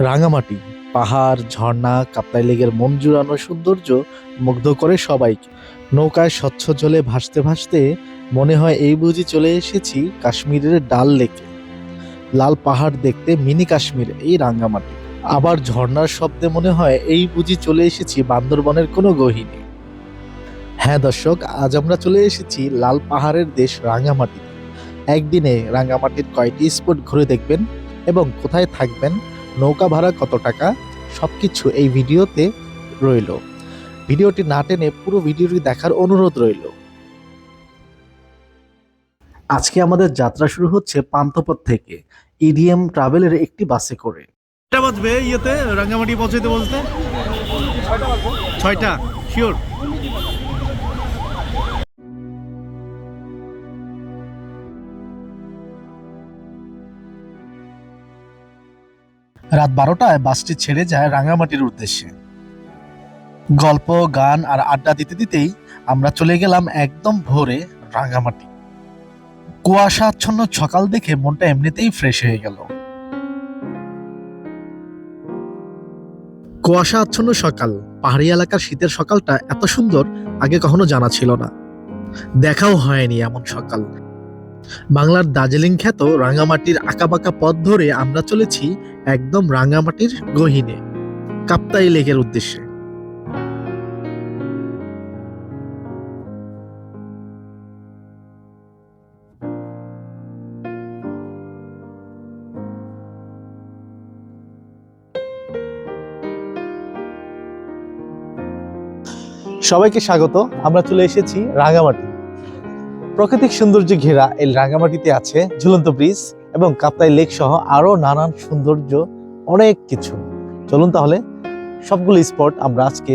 রাঙামাটি, পাহাড়, ঝর্ণা, কাপ্তাই লেগের মন জুড়ানো সৌন্দর্য মুগ্ধ করে সবাইকে। নৌকায় স্বচ্ছ জলে ভাসতে ভাসতে মনে হয় এই বুঝি চলে এসেছি কাশ্মীরের ডাল লেকে। লাল পাহাড় দেখতে মিনি কাশ্মীর এই রাঙ্গামাটি আবার ঝর্ণার শব্দে মনে হয় এই বুঝি চলে এসেছি বান্দরবনের কোনো গহিনে। হ্যাঁ দর্শক, আজ আমরা চলে এসেছি লাল পাহাড়ের দেশ রাঙ্গামাটি একদিনে রাঙ্গামাটির কয়টি স্পট ঘুরে দেখবেন এবং কোথায় থাকবেন নৌকা ভাড়া কত টাকা? সবকিছু এই ভিডিওতে রইল। ভিডিওটি না টেনে পুরো ভিডিওটি দেখার অনুরোধ রইল। আজকে আমাদের যাত্রা শুরু হচ্ছে পান্থপথ থেকে ইডিএম ট্রাভেলের একটি বাসে করে। কটা বাজবে ইয়েতে, রাঙ্গামাটি পৌঁছাইতে বলতে ছয়টা শিওর রাত বারোটায় বাসটি ছেড়ে যায় রাঙামাটির উদ্দেশ্যে। গল্প, গান আর আড্ডা দিতে দিতেই আমরা চলে গেলাম একদম ভোরে রাঙামাটি। কুয়াশাচ্ছন্ন সকাল দেখে মনটা এমনিতেই ফ্রেশ হয়ে গেল। কুয়াশা আচ্ছন্ন সকাল, পাহাড়ি এলাকার শীতের সকালটা এত সুন্দর, আগে কখনো জানা ছিল না। দেখাও হয়নি এমন সকাল। বাংলার দার্জিলিং খ্যাত রাঙামাটির আঁকাবাঁকা পথ ধরে আমরা চলেছি একদম রাঙামাটির গহিনে, কাপ্তাই লেকের উদ্দেশ্যে। সবাইকে স্বাগত। আমরা চলে এসেছি রাঙামাটি। প্রাকৃতিক সৌন্দর্যে ঘেরা এই রাঙামাটিতে আছে ঝুলন্ত ব্রিজ। এবং কাপ্তাই লেক সহ আরও নানান সৌন্দর্য, অনেক কিছু। চলুন তাহলে সবগুলো স্পট আমরা আজকে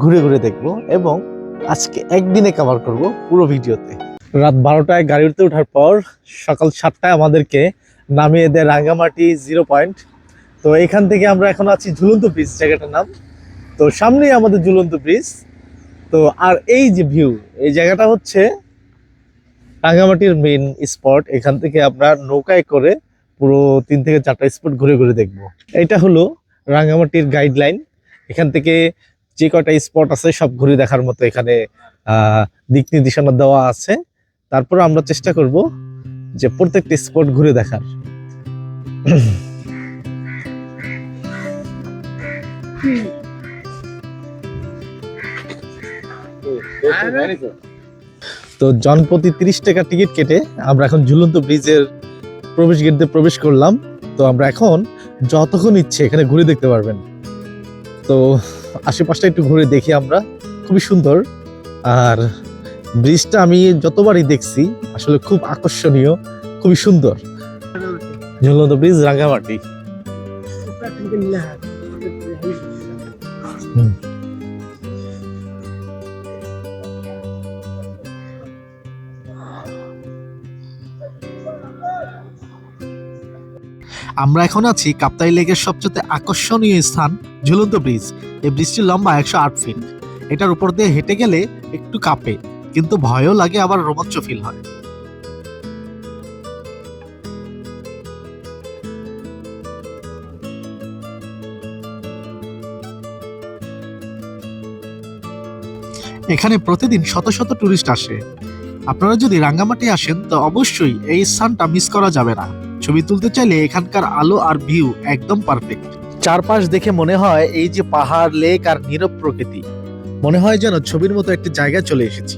ঘুরে ঘুরে দেখব এবং আজকে একদিনে কভার করব পুরো ভিডিওতে। রাত বারোটায় গাড়ি উঠতে ওঠার পর সকাল সাতটায় আমাদেরকে নামিয়ে দেয় রাঙ্গামাটি জিরো পয়েন্ট তো এখান থেকে আমরা এখন আছি ঝুলন্ত ব্রিজ জায়গাটার নাম। তো সামনেই আমাদের ঝুলন্ত ব্রিজ তো আর এই যে ভিউ এই জায়গাটা হচ্ছে রাঙ্গামাটির মেইন স্পট এখান থেকে আমরা নৌকায় করে পুরো তিন থেকে চারটা স্পট ঘুরে ঘুরে দেখব। এটা হলো রাঙ্গামাটির গাইডলাইন এখান থেকে যে কয়টা স্পট আছে সব ঘুরে দেখার মতো এখানে আহ, দিক নির্দেশনা দেওয়া আছে। তারপর আমরা চেষ্টা করব যে প্রত্যেকটা স্পট ঘুরে দেখার। তো জনপ্রতি তিরিশ টাকা টিকিট কেটে আমরা এখন ঝুলন্ত ব্রিজের প্রবেশ গেট দিয়ে প্রবেশ করলাম। তো আমরা এখন যতক্ষণ ইচ্ছে এখানে ঘুরে দেখতে পারবেন। তো আশেপাশটা একটু ঘুরে দেখি আমরা। খুবই সুন্দর। আর ব্রিজটা আমি যতবারই দেখছি, আসলে খুব আকর্ষণীয়, খুবই সুন্দর। ঝুলন্ত ব্রিজ, রাঙ্গামাটি। আমরা এখন আছি কাপ্তাই লেকের সবচেয়ে আকর্ষণীয় স্থান, ঝুলন্ত ব্রিজ। এই ব্রিজটির লম্বা একশো আট ফিট। এটার উপর দিয়ে হেঁটে গেলে একটু কাঁপে, কিন্তু ভয়ও লাগে আবার রোমাঞ্চ ফিল হয়। এখানে প্রতিদিন শত শত টুরিস্ট আসে। আপনারা যদি রাঙ্গামাটি আসেন, তো অবশ্যই এই স্থানটা মিস করা যাবে না। ছবি তুলতে চাইলে এখানকার আলো আর ভিউ একদম পারফেক্ট চারপাশ দেখে মনে হয় এই যে পাহাড় লেক আর নীরব প্রকৃতি। মনে হয় যেন ছবির মতো একটি জায়গা চলে এসেছি।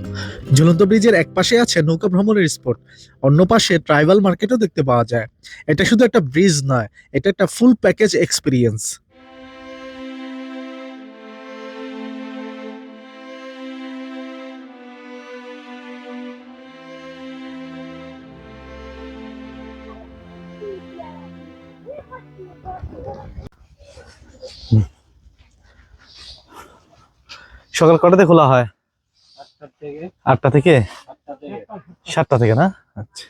ঝুলন্ত ব্রিজের এক পাশে আছে নৌকা ভ্রমণের স্পট। অন্য পাশে ট্রাইবাল মার্কেটও দেখতে পাওয়া যায়। এটা শুধু একটা ব্রিজ নয়, এটা একটা ফুল প্যাকেজ এক্সপিরিয়েন্স সকাল কটাতে খোলা হয়? আটটা থেকে। সাতটা থেকে না? আচ্ছা।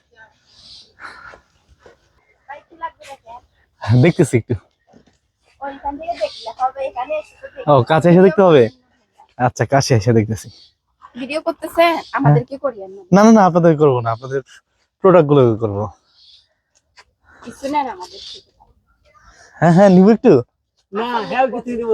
দেখতেছি একটু। ও কাছে এসে দেখতে হবে? আচ্ছা কাছে এসে দেখতেছি। ভিডিও করতেছে আমাদেরকে করিয়েন না না না না আপনাদের করব না আপনাদের প্রোডাক্টগুলো করব। কিছু নেন আমাদের হ্যাঁ হ্যাঁ নিব একটু। না হ্যাঁ কিছু দিতে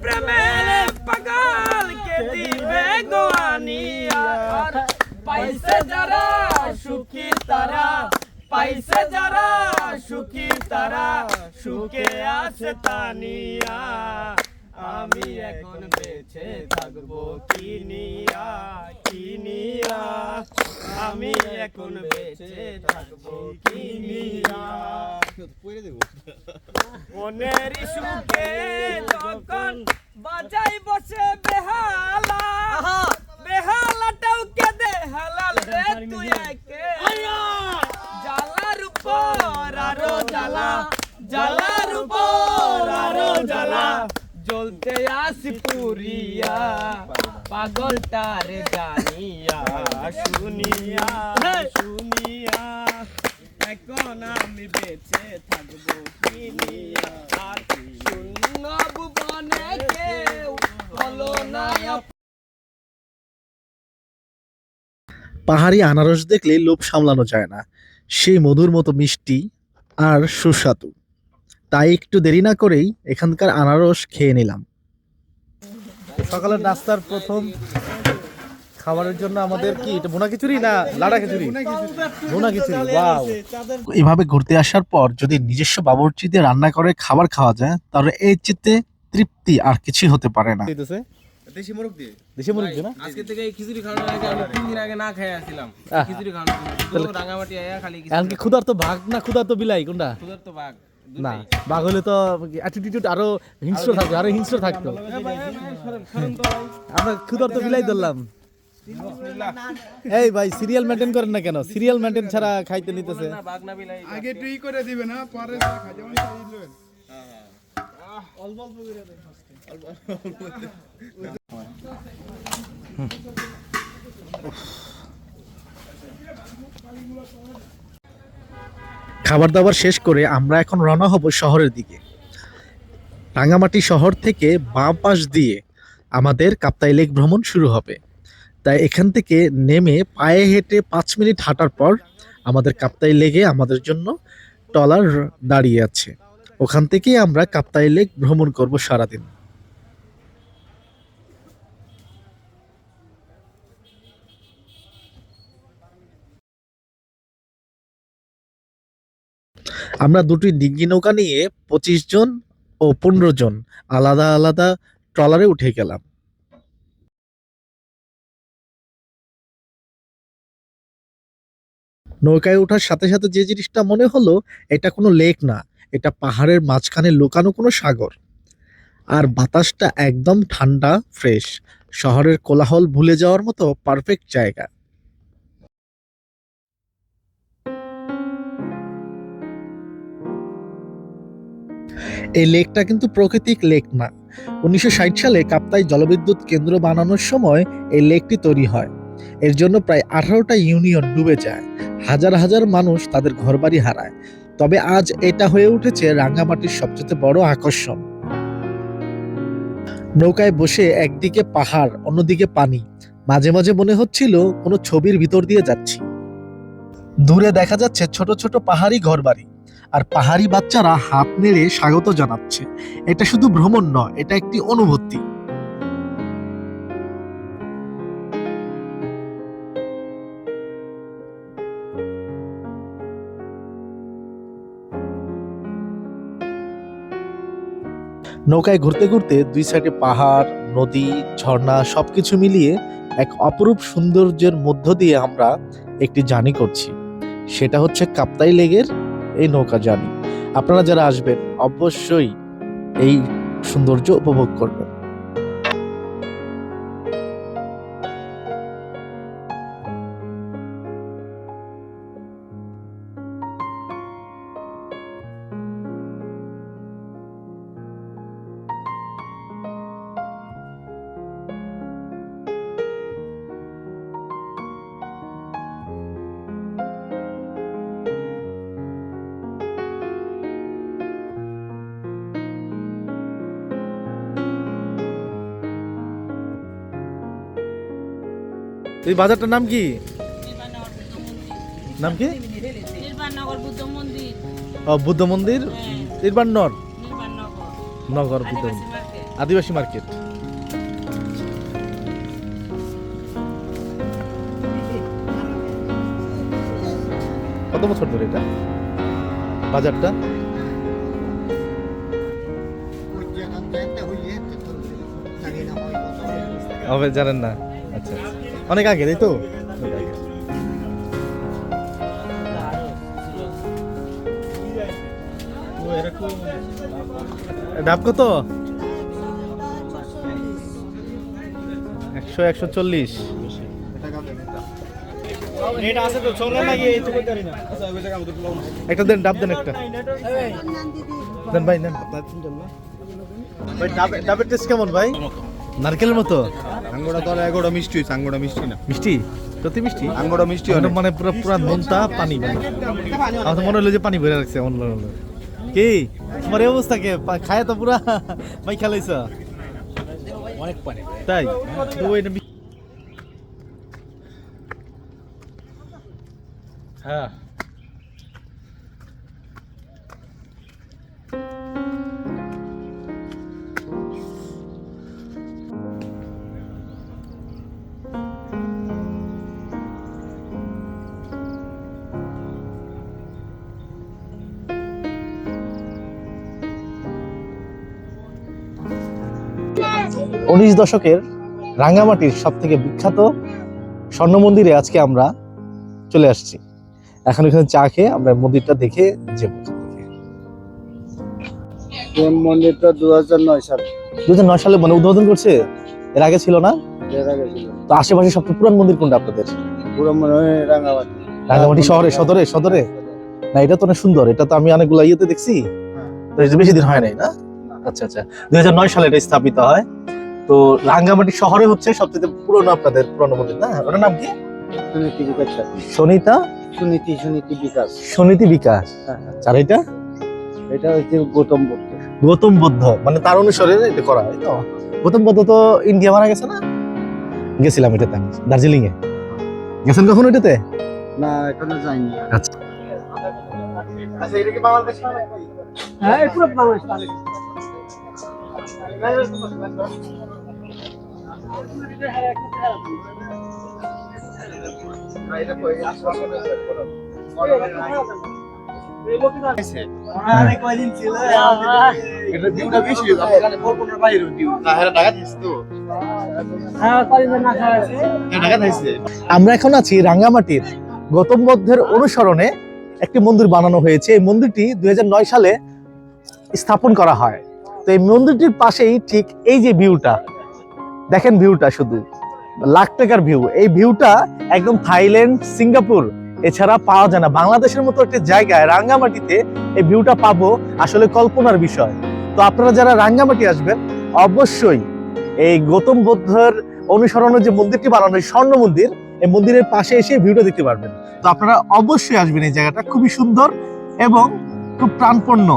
প্রেমের পাগল কে দিবে গোয়ানিয়া পাইছে যারা সুখী তারা পাইছে যারা সুখী তারা সুখে আছে তানিয়া আমি এখন বেঁচে থাকব কিনিয়া কিনিয়া। আমি এখন বেঁচে থাকব কিনিয়া। মনের সুখে যখন বাজাই বসে বেহালা বেহালাটাও কেঁদে হালাল রে তুই একে। জ্বালার উপর আরও জ্বালা জ্বালার উপর আসি পুরিয়া শুনিয়া শুনিয়া এখন আমি বেঁচে থাকব কিনিয়া আর শূন্য ভুবনে কেউ হলো না পাহাড়ি আনারস দেখলে লোভ সামলানো যায় না। সেই মধুর মতো মিষ্টি আর সুস্বাদু। তাই একটু দেরি না করেই এখানকার আনারস খেয়ে নিলাম। সকালের নাস্তার প্রথম খাবারের জন্য আমাদের কি এটা বোনা খিচুড়ি না লাড়া খিচুড়ি? বোনা খিচুড়ি ওয়াও। এভাবে ঘুরতে আসার পর যদি নিজস্ব বাবুর্চিতে রান্না করে খাবার খাওয়া যায় তাহলে এই চিত্তে তৃপ্তি আর কিছুই হতে পারে না। দেশি মুরগ দিয়ে? দেশি মুরগি না? আজকে থেকে এই খিচুড়ি খাওয়ানোর আগে আমি তিন দিন আগে না খেয়ে আসছিলাম। খিচুড়ি খাওয়ানোর জন্য। রাঙামাটি আয়া খালি এমনকি ক্ষুধার তো ভাগ না ক্ষুধার তো বিলাই কোনটা? খুদের তো বাঘ না বাঘ হলে তো অ্যাটিটিউড আরও হিংস্র থাকতো আরও হিংস্র থাকতো। আমরা ক্ষুধার তো বিলাই ধরলাম। এই ভাই সিরিয়াল মেনটেন করেন না কেন? সিরিয়াল মেনটেন ছাড়া খাইতে নিতেছে। না বাঘ না বিলাই আগে তুই করে দিবে না পরে খাইতে মানে দিলেন খাবার দাবার শেষ করে আমরা এখন রওনা হব শহরের দিকে। রাঙামাটি শহর থেকে বাঁ পাশ দিয়ে আমাদের কাপ্তাই লেক ভ্রমণ শুরু হবে। তাই এখান থেকে নেমে পায়ে হেঁটে পাঁচ মিনিট হাঁটার পর আমাদের কাপ্তাই লেগে আমাদের জন্য টলার দাঁড়িয়ে আছে। ওখান থেকেই আমরা কাপ্তাই লেক ভ্রমণ করব সারাদিন। আমরা দুটি ডিঙ্গি নৌকা নিয়ে পঁচিশ জন ও পনেরো জন আলাদা আলাদা ট্রলারে উঠে গেলাম। নৌকায় ওঠার সাথে সাথে যে জিনিসটা মনে হলো, এটা কোনো লেক না, এটা পাহাড়ের মাঝখানে লুকানো কোনো সাগর। আর বাতাসটা একদম ঠান্ডা, ফ্রেশ, শহরের কোলাহল ভুলে যাওয়ার মতো পারফেক্ট জায়গা। এই লেকটা কিন্তু প্রাকৃতিক লেক না। উনিশশো ষাট সালে কাপ্তাই জলবিদ্যুৎ কেন্দ্র বানানোর সময় এই লেকটি তৈরি হয়। এর জন্য প্রায় আঠারোটা ইউনিয়ন ডুবে যায়। হাজার হাজার মানুষ তাদের ঘরবাড়ি হারায়। তবে আজ এটা হয়ে উঠেছে রাঙ্গামাটির সবচেয়ে বড় আকর্ষণ। নৌকায় বসে একদিকে পাহাড়, অন্যদিকে পানি। মাঝে মাঝে মনে হচ্ছিল কোনো ছবির ভিতর দিয়ে যাচ্ছি। দূরে দেখা যাচ্ছে ছোট ছোট পাহাড়ি ঘরবাড়ি। আর পাহাড়ি বাচ্চারা হাত নেড়ে স্বাগত জানাচ্ছে। এটা শুধু ভ্রমণ নয়, এটা একটি অনুভূতি। নৌকায় ঘুরতে ঘুরতে দুই সাইডে পাহাড়, নদী, ঝর্ণা সবকিছু মিলিয়ে এক অপরূপ সৌন্দর্যের মধ্য দিয়ে আমরা একটি জার্নি করছি। সেটা হচ্ছে কাপ্তাই লেগের এই নৌকা জার্নি আপনারা যারা আসবেন, অবশ্যই এই সৌন্দর্য উপভোগ করবেন। এই বাজারটার নাম কি? নাম কি? বুদ্ধ মন্দির। ও বুদ্ধ মন্দির? নির্বাণনগর নির্বাণনগর। নগর বুদ্ধ আদিবাসী মন্দির। মার্কেট। আদিবাসী মার্কেট। কত বছর ধরে এটা? বাজারটা? হবে জানেন না। অনেক আগে তাই তো? ডাব কত? একশো একশো চল্লিশ। একটা দেন ডাব দেন একটা। দেন ভাই নেন। ভাই ডাবের টেস্ট কেমন ভাই? নারকেলের মতো? আঙ্গুরা তো এগোটা মিষ্টি হয়েছে আঙ্গুরা মিষ্টি না। মিষ্টি? সত্যি মিষ্টি? আঙ্গুরা মিষ্টি ওটা মানে পুরো পুরো নোনতা পানি মানে। আমার তো মনে হলো যে পানি ভরে রাখছে অন্য অন্য। কি? তোমার এই অবস্থা কে? পা- খায় তো পুরা? ভাই খেলাইছ? অনেক পানি। তাই? হ্যাঁ। উনিশ দশকের রাঙ্গামাটির সব থেকে বিখ্যাত স্বর্ণ মন্দিরে আজকে আমরা চলে আসছি। এখন এখানে চা খেয়ে আমরা মন্দিরটা দেখে যাব। মন্দিরটা দু হাজার নয় সাল? দু হাজার নয় সালে মানে উদ্বোধন করছে? এর আগে ছিল না? এর আগে ছিল। তো আশেপাশে সবচেয়ে পুরান মন্দির কোনটা আপনাদের? পুরো রাঙ্গামাটি। শহরে সদরে সদরে? না এটা তো অনেক সুন্দর এটা তো আমি অনেকগুলো ইয়েতে দেখছি। বেশি দিন হয় নাই না? আচ্ছা আচ্ছা। দুই হাজার নয় সালে এটা স্থাপিত হয়। তো রাঙ্গামাটি শহরে হচ্ছে সবচেয়ে পুরনো আপনাদের পুরনো মন্দির না? ওটার নাম কি? সুনীতি বিকাশ সনিতা? সুনীতি সুনীতি বিকাশ। সনীতি বিকাশ। আর এটা? এটা হচ্ছে গৌতম বুদ্ধ। গৌতম বুদ্ধ। মানে তার অনুসারে এটা করা হয় তো? গৌতম বুদ্ধ তো ইন্ডিয়া মারা গেছে না? গেছিলাম এটাতে আমি দার্জিলিং এ গেছেন কখন এটাতে? না এখনও যাইনি। আচ্ছা। আচ্ছা এটা কি বাংলাদেশ হ্যাঁ পুরো বাংলাদেশ। আমরা এখন আছি রাঙ্গামাটির গৌতম বুদ্ধের অনুসরণে একটি মন্দির বানানো হয়েছে। এই মন্দিরটি দুই হাজার নয় সালে স্থাপন করা হয়। এই মন্দিরটির পাশেই ঠিক এই যে ভিউটা দেখেন ভিউটা শুধু লাখ টাকার ভিউ। এই ভিউটা একদম থাইল্যান্ড সিঙ্গাপুর এছাড়া পাওয়া যায় না। বাংলাদেশের মতো একটা জায়গায় রাঙ্গামাটিতে এই ভিউটা পাবো আসলে কল্পনার বিষয়। তো আপনারা যারা রাঙ্গামাটি আসবেন অবশ্যই এই গৌতম বুদ্ধের অনুসরণে যে মন্দিরটি বানানো হয়, স্বর্ণ মন্দির এই মন্দিরের পাশে এসে ভিউটা দেখতে পারবেন। তো আপনারা অবশ্যই আসবেন এই জায়গাটা। খুবই সুন্দর এবং খুব প্রাণপন্ন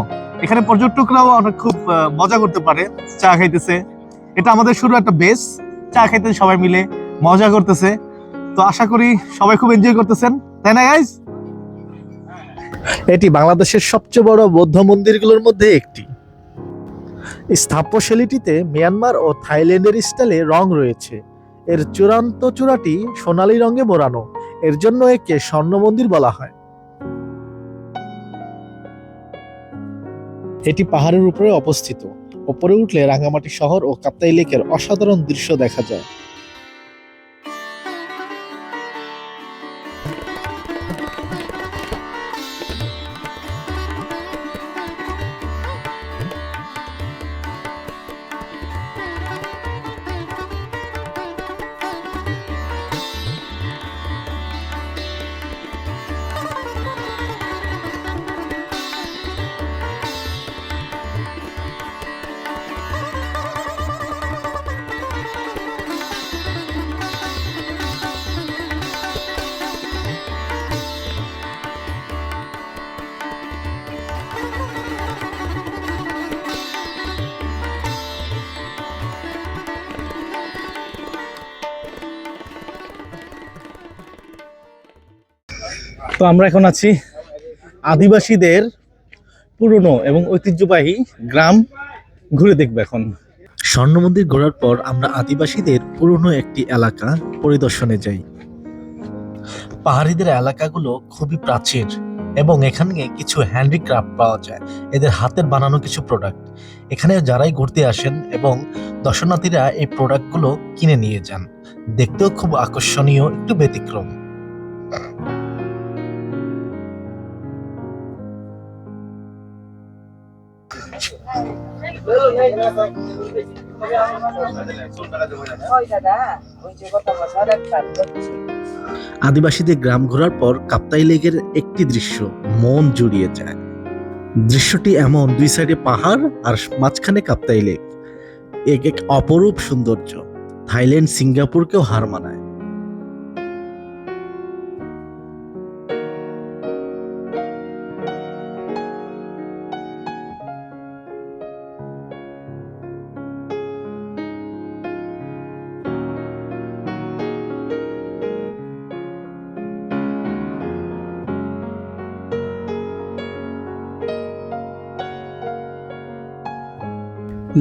এখানে পর্যটকরাও অনেক খুব মজা করতে পারে, চা খাইতেছে। এটা আমাদের শুরু একটা বেস চা খাইতে সবাই মিলে মজা করতেছে। তো আশা করি সবাই খুব এনজয় করতেছেন, তাই না গাইজ এটি বাংলাদেশের সবচেয়ে বড় বৌদ্ধ মন্দিরগুলোর মধ্যে একটি। স্থাপত্যশৈলীটিতে মিয়ানমার ও থাইল্যান্ডের স্টাইলে রং রয়েছে। এর চূড়ান্ত চূড়াটি সোনালী রঙে মোড়ানো। এর জন্য একে স্বর্ণ মন্দির বলা হয়। এটি পাহাড়ের উপরে অবস্থিত। ওপরে উঠলে রাঙামাটি শহর ও কাপ্তাই লেকের অসাধারণ দৃশ্য দেখা যায়। তো আমরা এখন আছি আদিবাসীদের পুরনো এবং ঐতিহ্যবাহী গ্রাম ঘুরে দেখব এখন। স্বর্ণ মন্দির ঘোরার পর আমরা আদিবাসীদের পুরনো একটি এলাকা পরিদর্শনে যাই। পাহাড়িদের এলাকাগুলো খুবই প্রাচীর এবং এখানে কিছু হ্যান্ডিক্রাফট পাওয়া যায়। এদের হাতের বানানো কিছু প্রোডাক্ট এখানে যারাই ঘুরতে আসেন এবং দর্শনার্থীরা এই প্রোডাক্টগুলো কিনে নিয়ে যান। দেখতেও খুব আকর্ষণীয়, একটু ব্যতিক্রম। আদিবাসীদের গ্রাম ঘোরার পর কাপ্তাই লেকের একটি দৃশ্য মন জুড়িয়ে যায়। দৃশ্যটি এমন, দুই সাইডে পাহাড় আর মাঝখানে কাপ্তাই লেক। এক এক অপরূপ সৌন্দর্য। থাইল্যান্ড সিঙ্গাপুরকেও হার মানায়।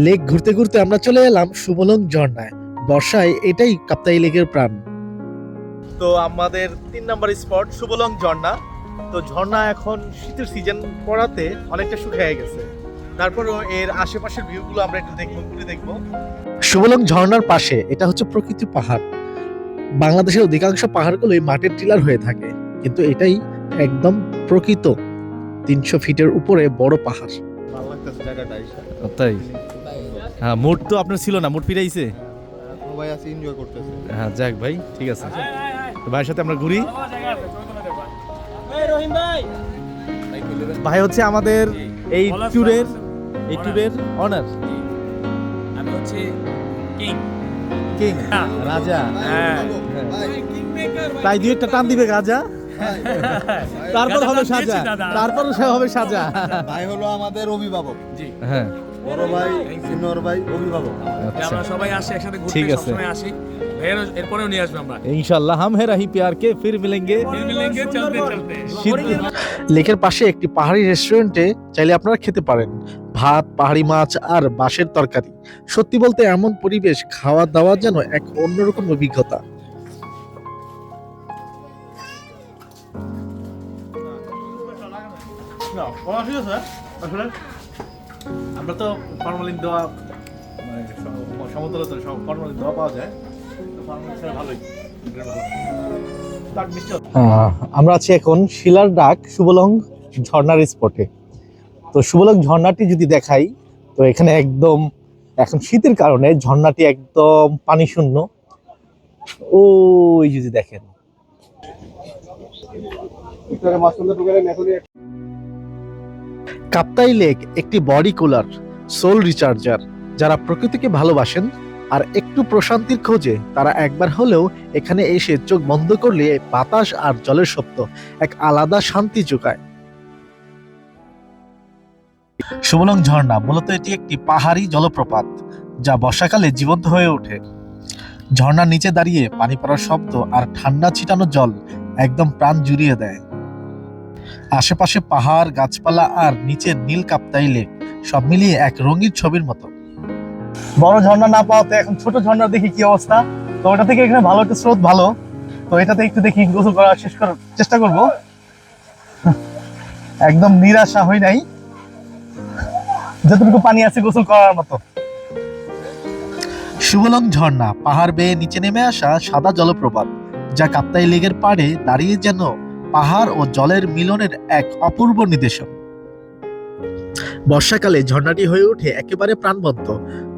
লেক ঘুরতে ঘুরতে আমরা চলে এলাম সুবলং ঝর্ণায়। বর্ষায় এটাই কাপ্তাই লেকের প্রাণ। তো আমাদের তিন নম্বর স্পট সুবলং ঝর্ণা। তো ঝর্ণা এখন শীতের সিজন পড়াতে অনেকটা শুকিয়ে গেছে। তারপরেও এর আশেপাশের ভিউগুলো আমরা একটু দেখব ঘুরে দেখব। সুবলং ঝর্ণার পাশে এটা হচ্ছে প্রকৃতি পাহাড়। বাংলাদেশের অধিকাংশ পাহাড়গুলোই মাটির টিলার হয়ে থাকে কিন্তু এটাই একদম প্রকৃত। তিনশো ফিটের উপরে বড় পাহাড়। ভালো লাগতেছে জায়গাটা তাই? হ্যাঁ মোট তো আপনার ছিল না মোট ফিরাইছে? সবাই আছে এনজয় করতেছে। হ্যাঁ যাক ভাই ঠিক আছে। তো ভাইয়ের সাথে আমরা ঘুরি। ভাই। হচ্ছে আমাদের এই ট্যুরের এই ট্যুরের অনার আমি হচ্ছে কিং কিং রাজা। হ্যাঁ। তাই দুই একটা টান দিবে রাজা। তারপর হবে সাজা। তারপর হবে সাজা। ভাই হলো আমাদের অভিভাবক। জি। হ্যাঁ। বড় ভাই সিনিয়র ভাই অভিভাবক। আমরা সবাই আসি একসাথে ঘুরতে সবসময় আসি। লেকের পাশে একটি পাহাড়ি রেস্টুরেন্টে চাইলে আপনারা খেতে পারেন। ভাত পাহাড়ি মাছ আর বাঁশের তরকারি। সত্যি বলতে এমন পরিবেশ খাওয়া দাওয়ার যেন এক অন্যরকম অভিজ্ঞতা। না আমরা তো ফর্মালিন দেওয়া মানে সম- সমতলতা সব ফর্মালিন দেওয়া পাওয়া যায় আমরা আছি এখন শিলার ডাক সুবলং ঝর্ণার স্পটে। তো সুবলং ঝর্ণাটি যদি দেখাই, তো এখানে একদম, এখন শীতের কারণে ঝর্ণাটি একদম পানি শূন্য ওই যদি দেখেন। কাপ্তাই লেক একটি বডি কুলার, সোল রিচার্জার, যারা প্রকৃতিকে ভালোবাসেন আর একটু প্রশান্তির খোঁজে তারা একবার হলেও এখানে এসে চোখ বন্ধ করলে বাতাস আর জলের সত্য এক আলাদা শান্তি যোগায় সুবলং ঝর্ণা মূলত এটি একটি পাহাড়ি জলপ্রপাত, যা বর্ষাকালে জীবন্ত হয়ে ওঠে। ঝর্ণার নিচে দাঁড়িয়ে পানি পড়ার শব্দ আর ঠান্ডা ছিটানো জল একদম প্রাণ জুড়িয়ে দেয়। আশেপাশে পাহাড় গাছপালা আর নিচের নীল কাপ্তাই লেক। সব মিলিয়ে এক রঙিন ছবির মতো। বড় ঝর্ণা না পাওয়াতে এখন ছোট ঝর্ণা দেখি কি অবস্থা। তো ওটা থেকে এখানে ভালো একটা স্রোত ভালো। তো এটাতে একটু দেখি গোসল করার শেষ করার চেষ্টা করব। একদম নিরাশা হই নাই। যতটুকু পানি আছে গোসল করার মতো। সুবলং ঝর্ণা পাহাড় বেয়ে নিচে নেমে আসা সাদা জলপ্রপাত যা কাপ্তাই লেকের পাড়ে দাঁড়িয়ে যেন পাহাড় ও জলের মিলনের এক অপূর্ব নিদর্শন। বর্ষাকালে ঝর্ণাটি হয়ে ওঠে একেবারে প্রাণবন্ত।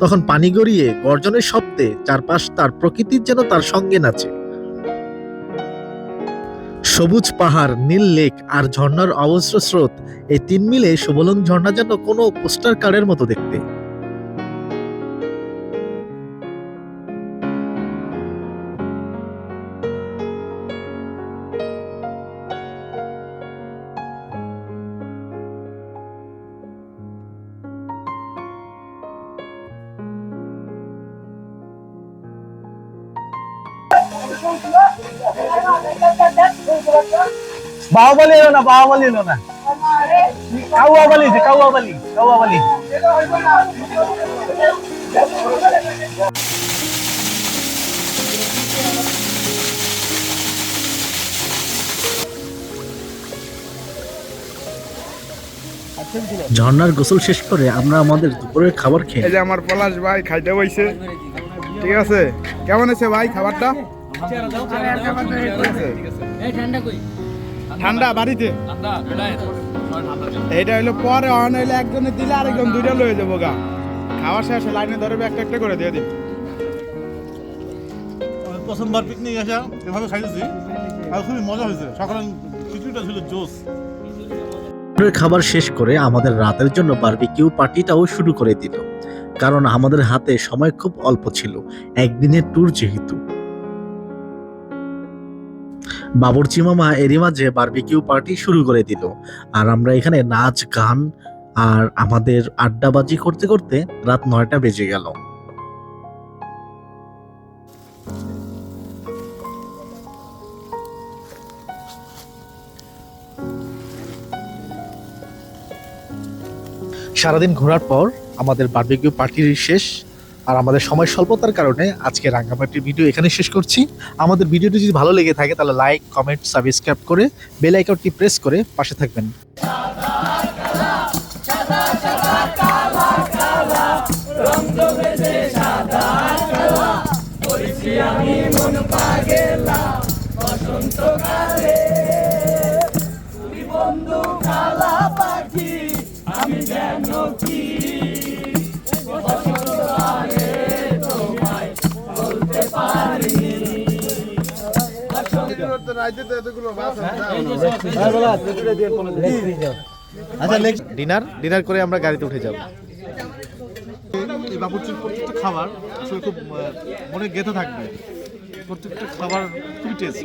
তখন পানি গড়িয়ে গর্জনের শব্দে চারপাশ তার প্রকৃতির যেন তার সঙ্গে নাচে। সবুজ পাহাড়, নীল লেক আর ঝর্ণার অবস্র স্রোত, এই তিন মিলে সুবলং ঝর্ণা যেন কোনো পোস্টার কার্ডের মতো দেখতে। বাহুবলি এলো না বাহুবলি এলো না। কাউয়াবালি যে কাউয়াবালি কাউয়াবালি। ঝর্ণার গোসল শেষ করে আমরা আমাদের দুপুরের খাবার খেয়ে এই যে আমার পলাশ ভাই খাইতে বইছে। ঠিক আছে? কেমন আছে ভাই খাবারটা? ঠান্ডা বাড়িতে? এটা হইল পরে অন হইলে একজনে দিলে আরেকজন দুইটা লয়ে যাব গা। খাওয়া শেষে লাইনে ধরবে একটা একটা করে দিয়ে দিন। প্রথমবার পিকনিক আসা এভাবে খাইতেছি। আর খুবই মজা হয়েছে। সকালে খিচুড়িটা ছিল জোস। খাবার শেষ করে আমাদের রাতের জন্য বারবিকিউ পার্টিটাও শুরু করে দিল। কারণ আমাদের হাতে সময় খুব অল্প ছিল। একদিনের ট্যুর যেহেতু। বাবুর্চি মামা এরই মাঝে বারবিকিউ পার্টি শুরু করে দিল। আর আমরা এখানে নাচ, গান আর আমাদের আড্ডাবাজি করতে করতে রাত নয়টা বেজে গেল। সারাদিন ঘোরার পর আমাদের বারবিকিউ পার্টির শেষ। আর আমাদের সময় স্বল্পতার কারণে আজকে রাঙ্গামাটির ভিডিও এখানে শেষ করছি। আমাদের ভিডিওটি যদি ভালো লেগে থাকে তাহলে লাইক কমেন্ট সাবস্ক্রাইব করে বেল প্রেস করে পাশে থাকবেন। আচ্ছা ডিনার ডিনার করে আমরা গাড়িতে উঠে যাব। এই বাবুর্চির প্রত্যেকটা খাবার আসলে খুব মনে গেঁথে থাকবে। প্রত্যেকটা খাবার খুবই টেস্ট